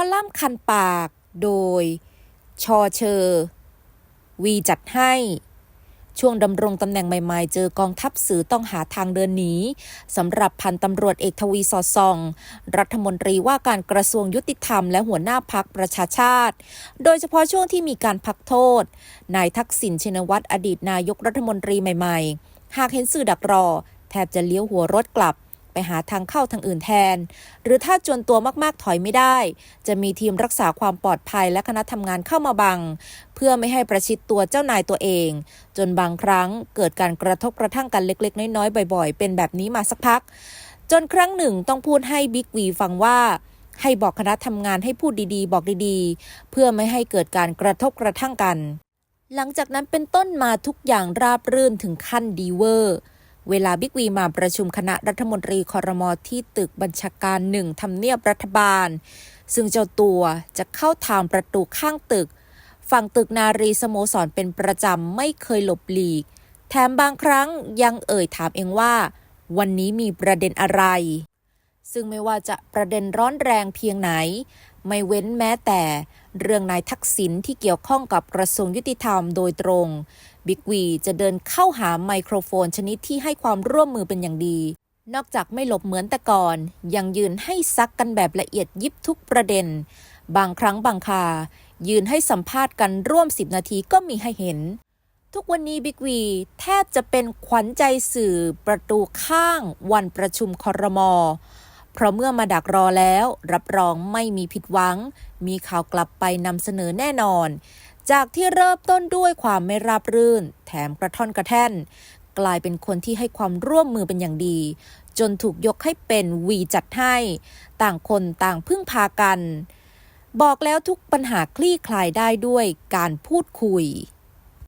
อลัมน์คันปาก โดย ชอเชอวีจัดให้ ช่วงดำรงตำแหน่งใหม่ๆ เจอกองทัพสื่อต้องหาทางเดินหนีสำหรับพันตำรวจเอกทวีสอดส่อง รัฐมนตรีว่าการกระทรวงยุติธรรมและหัวหน้าพักประชาชาติ โดยเฉพาะช่วงที่มีการพักโทษ นายทักษิณชินวัตรอดีตนายกรัฐมนตรีใหม่ๆ หากเห็นสื่อดักรอ แทบจะเลี้ยวหัวรถกลับ หาทางเข้าทางอื่นแทน หรือถ้าจวนตัวมากๆถอยไม่ได้ จะมีทีมรักษาความปลอดภัยและคณะทำงานเข้ามาบัง เพื่อไม่ให้ประชิดตัวเจ้านายตัวเอง จนบางครั้งเกิดการกระทบกระทั่งกันเล็ก ๆ น้อยๆบ่อยๆ เป็นแบบนี้มาสักพัก จนครั้งหนึ่งต้องพูดให้บิ๊กวีฟังว่าให้บอกคณะทำงานให้พูดดีๆ บอกดีๆ เพื่อไม่ให้เกิดการกระทบกระทั่งกัน หลังจากนั้นเป็นต้นมาทุกอย่างราบรื่นถึงขั้นดีเวอร์ เวลาบิ๊กวีมาประชุมคณะรัฐมนตรีคอรมอที่ตึกบัญชาการหนึ่งทำเนียบรัฐบาล ซึ่งเจ้าตัวจะเข้าทางประตูข้างตึก ฝั่งตึกนารีสโมสรเป็นประจำไม่เคยหลบหลีก แถมบางครั้งยังเอ่ยถามเองว่า วันนี้มีประเด็นอะไร ซึ่งไม่ว่าจะประเด็นร้อนแรงเพียงไหน ไม่เว้นแม้แต่เรื่องนายทักษิณที่เกี่ยวข้องกับกระทรวงยุติธรรมโดยตรง บิ๊กวีจะเดินเข้าหาไมโครโฟนชนิดที่ให้ความร่วมมือเป็นอย่างดี นอกจากไม่หลบเหมือนแต่ก่อน ยังยืนให้ซักกันแบบละเอียดยิบทุกประเด็น บางครั้งบางคา ยืนให้สัมภาษณ์กันร่วม 10 นาทีก็มีให้เห็น ทุกวันนี้บิ๊กวีแทบจะเป็นขวัญใจสื่อประตูข้างวันประชุมคอรมอเพราะเมื่อมาดักรอแล้ว รับรองไม่มีผิดหวัง มีข่าวกลับไปนำเสนอแน่นอน จากที่เริ่มต้นด้วยความไม่ราบรื่น แถมกระท่อนกระแท่น กลายเป็นคนที่ให้ความร่วมมือเป็นอย่างดี จนถูกยกให้เป็นวีจัดให้ ต่างคนต่างพึ่งพากัน บอกแล้วทุกปัญหาคลี่คลายได้ด้วยการพูดคุย